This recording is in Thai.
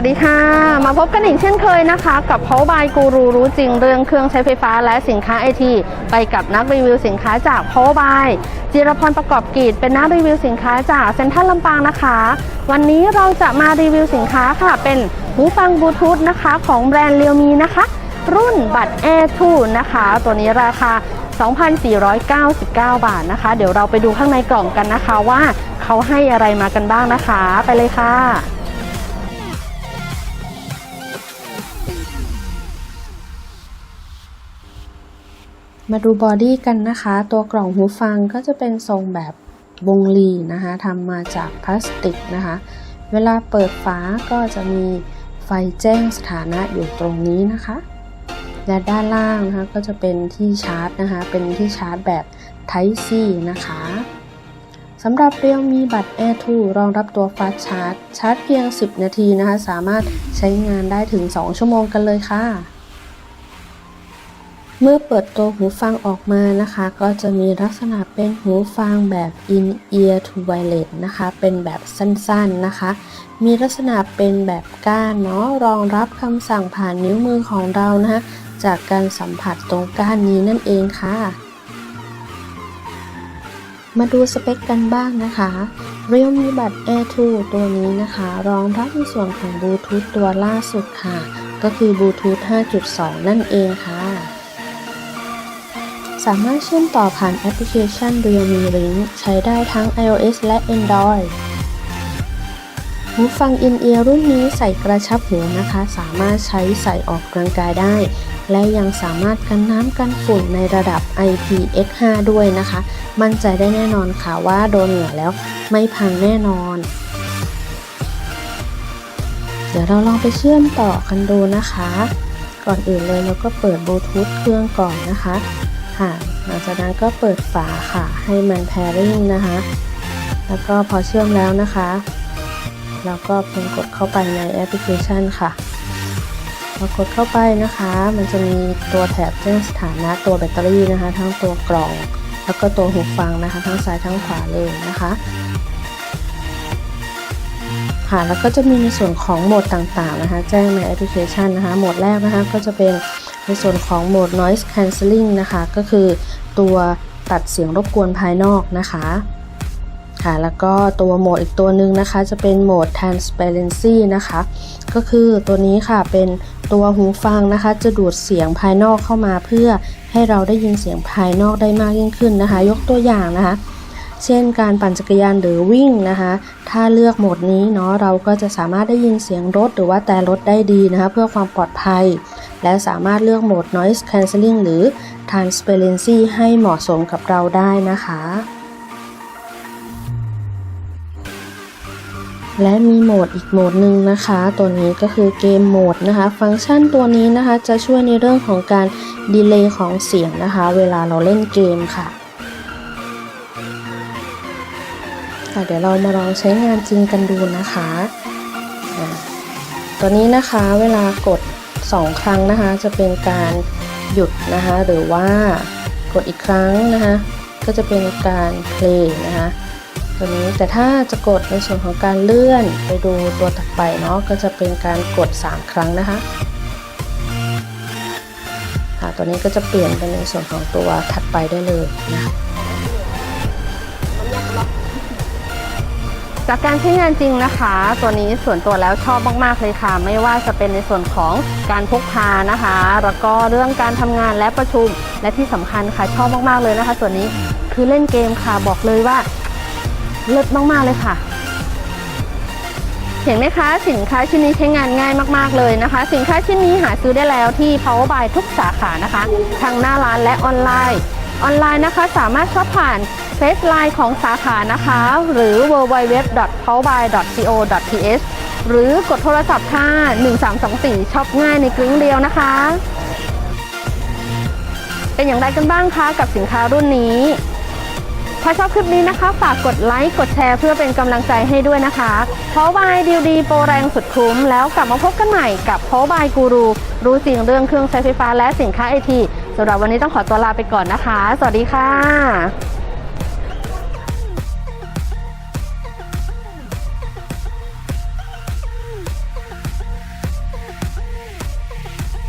สวัสดีค่ะ มาพบกันอีกเช่นเคยนะคะ กับเพาบายกูรูรู้จริงเรื่องเครื่องใช้ไฟฟ้าและสินค้าไอทีไปกับนักรีวิวสินค้าจากเพาบายจิรพรประกอบกิจเป็นนักรีวิวสินค้าจากเซ็นทรัลลำปางนะคะ วันนี้เราจะมารีวิวสินค้าค่ะ เป็นหูฟังบลูทูธนะคะ ของแบรนด์เรียวมีนะคะ รุ่นบัตร Air 2นะคะ ตัวนี้ราคา 2,499 บาทนะคะ เดี๋ยวเราไปดูข้างในกล่องกันนะคะว่าเขาให้อะไรมากันบ้างนะคะ ไปเลยค่ะ มาดูบอดี้กันนะคะ ตัวกล่องหูฟังก็จะเป็นทรงแบบวงลีนะคะทำมาจากพลาสติกนะคะ เวลาเปิดฝาก็จะมีไฟแจ้งสถานะอยู่ตรงนี้นะคะ และด้านล่างนะคะก็จะเป็นที่ชาร์จนะคะ เป็นที่ชาร์จแบบ Type C นะคะสำหรับเรียวมีบัตร Air 2รองรับตัว Fast Charge ชาร์จเพียง 10 นาทีนะคะ สามารถใช้งานได้ถึง 2 ชั่วโมงกันเลยค่ะ เมื่อเปิดตัวหูฟังออกมานะคะ ก็จะมีลักษณะเป็นหูฟังแบบ in ear to wireless นะคะ เป็นแบบสั้นๆนะคะ มีลักษณะเป็นแบบก้านเนาะรองรับคำสั่งผ่านนิ้วมือของเรานะคะจากการสัมผัสตรงก้านนี้นั่นเองค่ะ มาดูสเปคกันบ้างนะคะ Realme Buds Air 2 ตัวนี้นะคะ รองรับในส่วนของบลูทูธตัวล่าสุดค่ะ ก็คือบลูทูธ5.2 นั่นเองค่ะ สามารถเชื่อมต่อผ่านแอปพลิเคชัน Realme Link ใช้ได้ทั้ง iOS และ Android หูฟัง In-ear รุ่นนี้ใส่กระชับหูนะคะ สามารถใช้ใส่ออกกำลังกายได้ และยังสามารถกันน้ำกันฝุ่นในระดับ IPX5 ด้วยนะคะ มั่นใจได้แน่นอนค่ะว่าโดนเหงื่อแล้วไม่พังแน่นอน เดี๋ยวเราลองไปเชื่อมต่อกันดูนะคะ ก่อนอื่นเลยเราก็เปิดบลูทูธเครื่องก่อนนะคะ ค่ะหลังจากนั้นก็เปิดฝาค่ะ ให้มัน pairing นะคะ แล้วก็พอเชื่อมแล้วนะคะเราก็เพียงกดเข้าไปในแอปพลิเคชันค่ะพอกดเข้าไปนะคะ มันจะมีตัวแถบแจ้งสถานะตัวแบตเตอรี่นะคะ ทั้งตัวกล่อง แล้วก็ตัวหูฟังนะคะ ทั้งซ้ายทั้งขวาเลยนะคะค่ะแล้วก็จะมีในส่วนของโหมดต่างๆนะคะ แจ้งในแอปพลิเคชันนะคะ โหมดแรกนะคะก็จะเป็น ในส่วนของโหมด noise cancelling นะคะ ก็คือตัวตัดเสียงรบกวนภายนอกนะคะค่ะแล้วก็ตัวโหมดอีกตัวหนึ่งนะคะ จะเป็นโหมด transparency นะคะ ก็คือตัวนี้ค่ะเป็นตัวหูฟังนะคะ จะดูดเสียงภายนอกเข้ามาเพื่อให้เราได้ยินเสียงภายนอกได้มากยิ่งขึ้นนะคะ ยกตัวอย่างนะคะ เช่นการปั่นจักรยานหรือวิ่งนะคะ ถ้าเลือกโหมดนี้เนาะเราก็จะสามารถได้ยินเสียงรถหรือว่าแต่รถได้ดีนะคะ เพื่อความปลอดภัย และสามารถเลือกโหมด noise cancelling หรือ transparency ให้เหมาะสมกับเราได้นะคะ และมีโหมดอีกโหมดหนึ่งนะคะ ตัวนี้ก็คือเกมโหมดนะคะ ฟังก์ชันตัวนี้นะคะจะช่วยในเรื่องของการดีเลย์ของเสียงนะคะ เวลาเราเล่นเกมค่ะค่ะเดี๋ยวเรามาลองใช้งานจริงกันดูนะคะ ตัวนี้นะคะเวลากด 2 ครั้งนะคะ จะเป็นการหยุดนะคะ หรือว่ากดอีกครั้งนะคะ ก็จะเป็นการเพลย์นะคะตัวนี้แต่ถ้าจะกดในส่วนของการเลื่อนไปดูตัวถัดไปเนาะก็จะเป็นการกด 3 ครั้งนะคะค่ะตัวนี้ก็จะเปลี่ยนเป็นในส่วนของตัวถัดไปได้เลยนะ จากการใช้งานจริงนะคะ ตัวนี้ส่วนตัวแล้วชอบมากๆเลยค่ะ ไม่ว่าจะเป็นในส่วนของการพกพานะคะ แล้วก็เรื่องการทำงานและประชุมและที่สำคัญค่ะชอบมากๆเลยนะคะส่วนนี้คือเล่นเกมค่ะบอกเลยว่าเลิศมากๆเลยค่ะเห็นไหมคะสินค้าชิ้นนี้ใช้งานง่ายมากๆเลยนะคะ สินค้าชิ้นนี้หาซื้อได้แล้วที่ Power by ทุกสาขานะคะทั้งหน้าร้านและออนไลน์ ออนไลน์นะคะสามารถช็อปผ่าน เฟซไลน์ของสาขานะคะ หรือ www.powerby.co.th หรือกดโทรศัพท์ค่ะ1324ช็อปง่ายในกริ้งเดียวนะคะ เป็นอย่างไรกันบ้างคะกับสินค้ารุ่นนี้ ถ้าชอบคลิปนี้นะคะ ฝากกดไลค์กดแชร์เพื่อเป็นกำลังใจให้ด้วยนะคะ เพราะบายดีลดีโปรแรงสุดคุ้ม แล้วกลับมาพบกันใหม่กับเพราะบายกูรูรู้จริงเรื่องเครื่องใช้ไฟฟ้าและสินค้าไอทีสำหรับวันนี้ต้องขอตัวลาไปก่อนนะคะ สวัสดีค่ะ